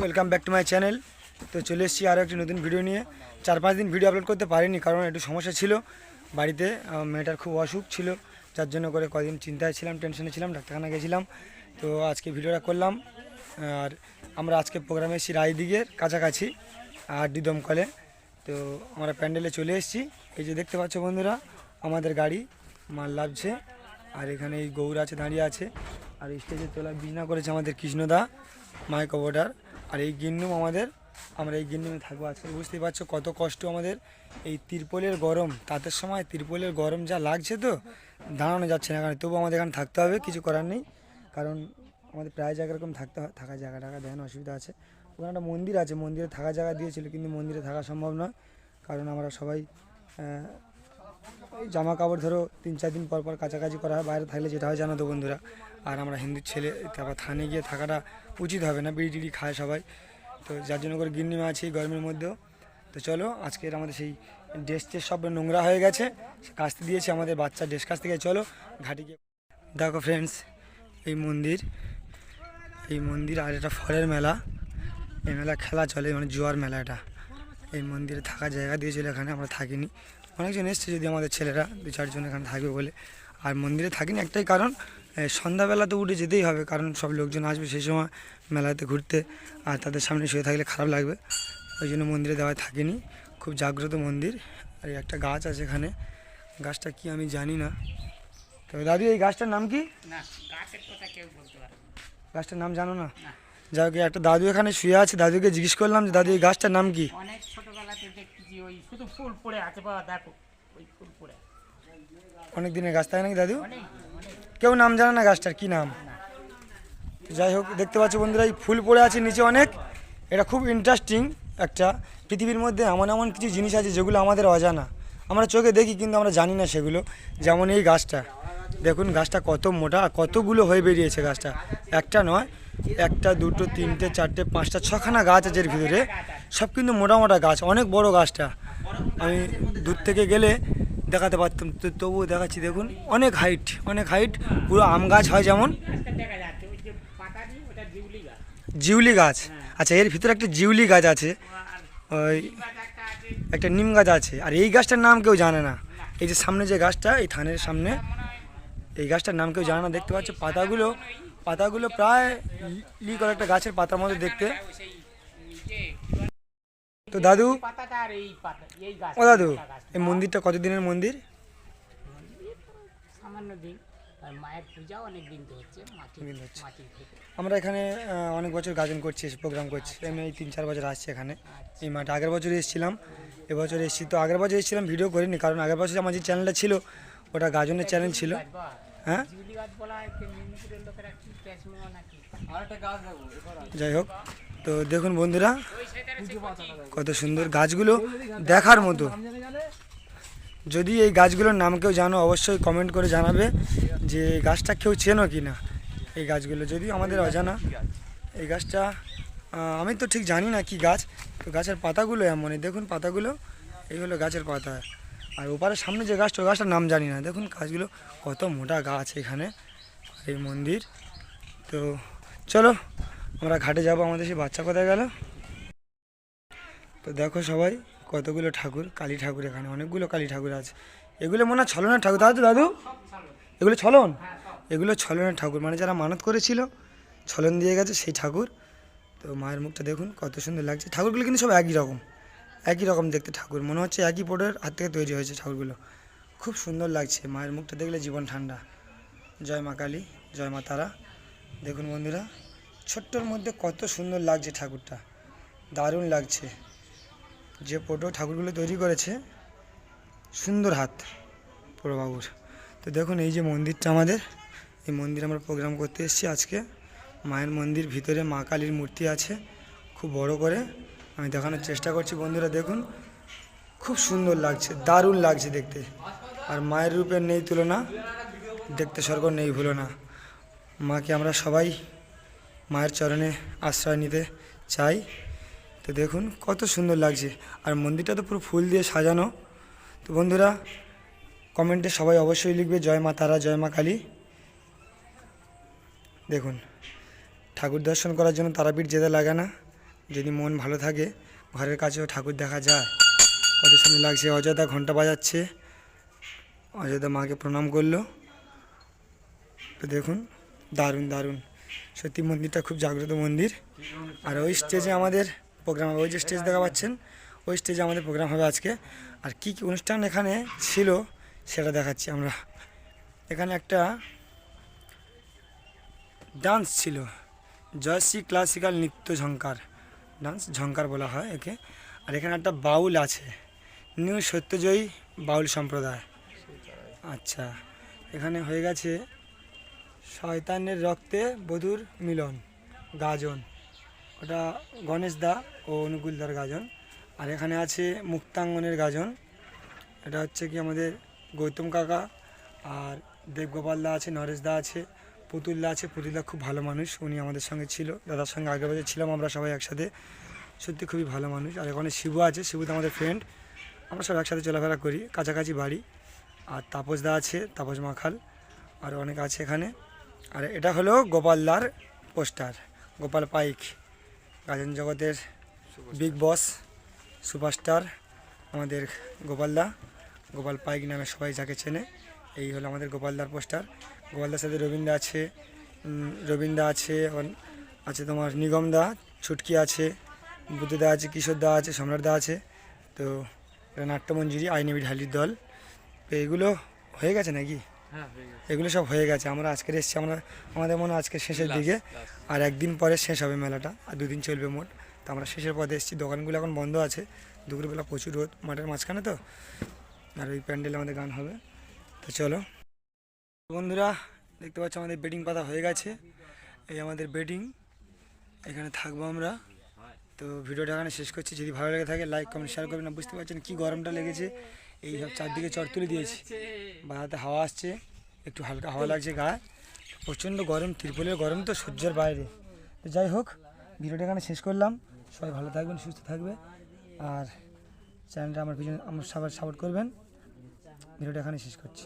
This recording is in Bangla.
Welcome back to my channel তো চলে এসেছি আরও একটি নতুন ভিডিও নিয়ে। চার পাঁচ দিন ভিডিও আপলোড করতে পারিনি, কারণ একটু সমস্যা ছিল। বাড়িতে মেয়েটার খুব অসুখ ছিল, যার জন্য করে কদিন চিন্তায় ছিলাম টেনশনে ছিলাম ডাক্তারখানা গেছিলাম। তো আজকে ভিডিওটা করলাম, আর আমরা আজকে প্রোগ্রামে এসেছি রায়দিঘের কাছাকাছি আর ডিদমকলে তো আমরা প্যান্ডেলে চলে এসেছি। এই যে দেখতে পাচ্ছ বন্ধুরা আমাদের গাড়ি, মাল লাভছে আর এখানে এই গৌর আছে, দাঁড়িয়ে আছে। আর স্টেজে তোলা বিজনা করেছে আমাদের কৃষ্ণদা মাইক অবর্ডার আর এই গিন্নুম আমাদের, আমরা এই গিন্নুমে থাকব আজকে। বুঝতেই পারছ কত কষ্ট আমাদের। এই তিরপলের গরম, তাদের সময় তিরপলের গরম যা লাগছে তো, দাঁড়ানো যাচ্ছে না কারণ তবু আমাদের এখানে থাকতে হবে, কিছু করার নেই। কারণ আমাদের প্রায় জায়গা এরকম থাকতে হয়, থাকার জায়গা টাকা দেন অসুবিধা আছে। ওখানে একটা মন্দির আছে, মন্দিরে থাকার জায়গা দিয়েছিল, কিন্তু মন্দিরে থাকা সম্ভব নয়। কারণ আমরা সবাই ওই জামা কাপড় ধরো, তিন চার দিন পর পর কাছাকাছি করা হয়, বাইরে থাকলে যেটা হয় জানো তো বন্ধুরা, আর আমরা হিন্দুর ছেলে, তারপর থানে গিয়ে থাকাটা উচিত হবে না, বিড়ি টিড়ি খায় সবাই। তো যার জন্য করে গিন্নিমা আছে এই গরমের মধ্যেও। তো চলো, আজকের আমাদের সেই ড্রেস টেস সব নোংরা হয়ে গেছে, সে কাচতে দিয়েছে আমাদের বাচ্চা ড্রেস কাছ থেকে চলো, ঘাটে গিয়ে দেখো ফ্রেন্ডস এই মন্দির এই মন্দির আর এটা ফলের মেলা। এই মেলা খেলা চলে মানে জুয়ার মেলা এটা। এই মন্দিরে থাকার জায়গা দিয়েছিল এখানে, আমরা থাকিনি। অনেকজন এসছে যদি আমাদের ছেলেরা দু চারজন এখানে থাকবে বলে। আর মন্দিরে থাকিনি একটাই কারণ সন্ধ্যাবেলা তো উঠে যেতেই হবে কারণ সব লোকজন আসবে সেই সময় মেলাতে ঘুরতে আর তাদের সামনে শুয়ে থাকলে খারাপ লাগবে। ওই জন্য মন্দিরে দেওয়ায় থাকিনি। খুব জাগ্রত মন্দির। আর এই একটা গাছ আছে এখানে। গাছটা কি আমি জানি না। তবে দাদু এই গাছটার নাম কি। গাছটার নাম জানো না? যাই হোক, একটা দাদু এখানে শুয়ে আছে। দাদুকে জিজ্ঞেস করলাম যে দাদু এই গাছটার নাম কি? অনেক ছোটবেলাতে দেখতেছি ওই শুধু ফুল পড়ে আছে বাবা দেখো ওই ফুল পড়ে অনেক দিনের গাছ তাই নাকি দাদু? কেউ নাম জানে না গাছটার কি নাম? যাই হোক দেখতে পাচ্ছ বন্ধুরা এই ফুল পড়ে আছে নিচে অনেক। এটা খুব ইন্টারেস্টিং একটা পৃথিবীর মধ্যে এমন এমন কিছু জিনিস আছে যেগুলো আমাদের অজানা। আমরা চোখে দেখি কিন্তু আমরা জানি না সেগুলো। যেমন এই গাছটা। দেখুন গাছটা কত মোটা আর কতগুলো হয়ে বেরিয়েছে গাছটা। একটা নয় একটা দুটো তিনটে চারটে পাঁচটা ছখানা গাছ আছে এর ভিতরে। সব কিন্তু মোটা মোটা গাছ অনেক বড় গাছটা। আমি দূর থেকে গেলে দেখাতে পারতাম তো তবুও দেখাচ্ছি দেখুন অনেক হাইট অনেক হাইট পুরো আম গাছ হয় যেমন। জিউলি গাছ। আচ্ছা এর ভিতরে একটা জিউলি গাছ আছে ওই একটা নিম গাছ আছে আর এই গাছটার নাম কেউ জানে না। এই যে সামনে যে গাছটা এই থানের সামনে এই গাছটার নাম কেউ জানে না দেখতে পাচ্ছ পাতাগুলো পাতাগুলো প্রায় লি করে একটা গাছের পাতার মধ্যে দেখতে তো দাদু? ও দাদু এই মন্দিরটা কতদিনের মন্দির? সামান্য দিন মায়ের পূজা অনেক দিন হচ্ছে মাটি দিন হচ্ছে। মাটি থেকে। আমরা এখানে অনেক বছর গাজন করছি প্রোগ্রাম করছি। আমি এই তিন চার বছর আসছি এখানে। এই মাঠে আগের বছর এসেছিলাম এবছর এসেছি। তো আগের বছর এসেছিলাম ভিডিও করিনি কারণ আগের বছর আমার যে চ্যানেলটা ছিল ওটা গাজনের চ্যানেল ছিল। হ্যাঁ? যাই হোক, তো দেখুন বন্ধুরা, কত সুন্দর গাছগুলো দেখার মতো। যদি এই গাছগুলোর নাম কেউ জানো, অবশ্যই কমেন্ট করে জানাবে যে গাছটা কেউ চেনো কি না এই গাছগুলো যদি আমাদের অজানা, এই গাছটা আমি তো ঠিক জানি না কি গাছ, তো গাছের পাতাগুলো এমনই। দেখুন পাতাগুলো, এই হলো গাছের পাতা। আর ওপারের সামনে যে গাছটা, ওই গাছটার নাম জানি না। দেখুন গাছগুলো কত মোটা গাছ এখানে এই মন্দির। তো চলো, আমরা ঘাটে যাব, আমাদের সেই বাচ্চা কোথায় গেল? তো দেখো সবাই, কতগুলো ঠাকুর, কালী ঠাকুর এখানে, অনেকগুলো কালী ঠাকুর আছে। এগুলো মনে হয় ছলনের ঠাকুর। দাদু দাদু, এগুলো ছলন? এগুলো ছলনের ঠাকুর। মানে যারা মানত করেছিল, ছলন দিয়ে গেছে সেই ঠাকুর। তো মায়ের মুখটা দেখুন, কত সুন্দর লাগছে। ঠাকুরগুলো কিন্তু সব একই রকম একই রকম দেখতে ঠাকুর। মনে হচ্ছে একই পোটের হাত থেকে তৈরি হয়েছে ঠাকুরগুলো। খুব সুন্দর লাগছে। মায়ের মুখটা দেখলে জীবন ঠান্ডা। জয় মা কালী, জয় মা তারা। দেখুন বন্ধুরা, ছোট্টর মধ্যে কত সুন্দর লাগছে ঠাকুরটা। দারুণ লাগছে। যে ফটো ঠাকুরগুলো তৈরি করেছে, সুন্দর হাত, প্রবাবুর। তো দেখুন, এই যে মন্দিরটা আমাদের, এই মন্দিরে আমরা প্রোগ্রাম করতে এসেছি আজকে। মায়ের মন্দির ভিতরে মা কালীর মূর্তি আছে, খুব বড় করে। আমি দেখানোর চেষ্টা করছি বন্ধুরা, দেখুন। খুব সুন্দর লাগছে, দারুণ লাগছে দেখতে। আর মায়ের রূপের নেই তুলনা, দেখতে স্বর্গ নেই ভুলো না মাকে আমরা সবাই মায়ের চরণে আশ্রয় নিতে চাই। তো দেখুন, কত সুন্দর লাগছে। আর মন্দিরটা তো পুরো ফুল দিয়ে সাজানো। তো বন্ধুরা, কমেন্টে সবাই অবশ্যই লিখবে, জয় মা তারা, জয় মা কালী। দেখুন, ঠাকুর দর্শন করার জন্য তারাপীঠ যেতে লাগে না। যদি মন ভালো থাকে, ঘরের কাছেও ঠাকুর দেখা যায়। কত সুন্দর লাগছে, অযোধ্যা ঘণ্টা বাজাচ্ছে। অযোধ্যা মাকে প্রণাম করল। তো দেখুন দারুণ দারুণ। সত্যি মন্দিরটা খুব জাগ্রত মন্দির। আর ওই স্টেজে আমাদের প্রোগ্রাম হবে ওই যে স্টেজ দেখা পাচ্ছেন, ওই স্টেজে আমাদের প্রোগ্রাম হবে আজকে। আর কি কী অনুষ্ঠান এখানে ছিল সেটা দেখাচ্ছি আমরা। এখানে একটা ডান্স ছিল। জয়শ্রী ক্লাসিক্যাল নৃত্য ঝঙ্কার ডান্স ঝঙ্কার বলা হয় একে। আর এখানে একটা বাউল আছে। নিউ সত্যজয়ী বাউল সম্প্রদায়। আচ্ছা এখানে হয়ে গেছে শয়তানের রক্তে বধুর মিলন, গাজন। ওটা গণেশ দা ও অনুকূলদার গাজন। আর এখানে আছে মুক্তাঙ্গনের গাজন। এটা হচ্ছে কি আমাদের গৌতম কাকা আর দেবগোপাল দা আছে, নরেশ দা আছে, পুতুল দা আছে। পুতুল দা খুব ভালো মানুষ, উনি আমাদের সঙ্গে ছিল, দাদার সঙ্গে আগের বছর ছিলাম আমরা সবাই একসাথে। সত্যি খুবই ভালো মানুষ। আর এখানে শিবু আছে শিবু তো আমাদের ফ্রেন্ড আমরা সব একসাথে চলাফেরা করি, কাছাকাছি বাড়ি। আর তাপস দা আছে, তাপস মাখাল। আর অনেক আছে এখানে। আর এটা হলো গোপালদার পোস্টার, গোপাল পাইক, গাজন জগতের বিগ বস, সুপারস্টার আমাদের গোপালদা গোপাল পাইক নামে সবাই যাকে চেনে, এই হলো আমাদের গোপালদার পোস্টার। গোপালদার সাথে রবীন্দ্র আছে রবীন্দ্র আছে আছে তোমার নিগম দা, ছুটকি আছে বুদ্ধদা আছে, কিশোর দা আছে, সম্রাট দা আছে, তো এটা নাট্যমঞ্জুরি আইনবি ঢালির দল। তো এগুলো হয়ে গেছে নাকি? এগুলো সব হয়ে গেছে। আমরা আজকে এসেছি আমরা আমাদের মনে হয় আজকে শেষের দিকে। আর একদিন পরে শেষ হবে মেলাটা আর দুদিন চলবে মোট। তো আমরা শেষের পথে এসেছি। দোকানগুলো এখন বন্ধ আছে। দুপুরবেলা প্রচুর রোদ মাঠের মাঝখানে তো। আর ওই প্যান্ডেলে আমাদের গান হবে। তো চলো। বন্ধুরা দেখতে পাচ্ছ আমাদের বেডিং পাতা হয়ে গেছে। এই আমাদের বেডিং। এখানে থাকব আমরা। তো ভিডিওটা এখানে শেষ করছি। যদি ভালো লেগে থাকে লাইক কমেন্ট শেয়ার করবেন। না বুঝতে পারছেন কী গরমটা লেগেছে। এই সব চারদিকে চট তুলে দিয়েছি। বাড়াতে হাওয়া আসছে, একটু হালকা হাওয়া লাগছে গায়ে প্রচণ্ড গরম, তিরপলের গরম তো সূর্যের বাইরে। তো যাই হোক, ভিডিওটা এখানে শেষ করলাম। সবাই ভালো থাকবেন, সুস্থ থাকবে। আর চ্যানেলটা আমার পিছনে আমার সবার সাপোর্ট করবেন। ভিডিওটা এখানে শেষ করছি।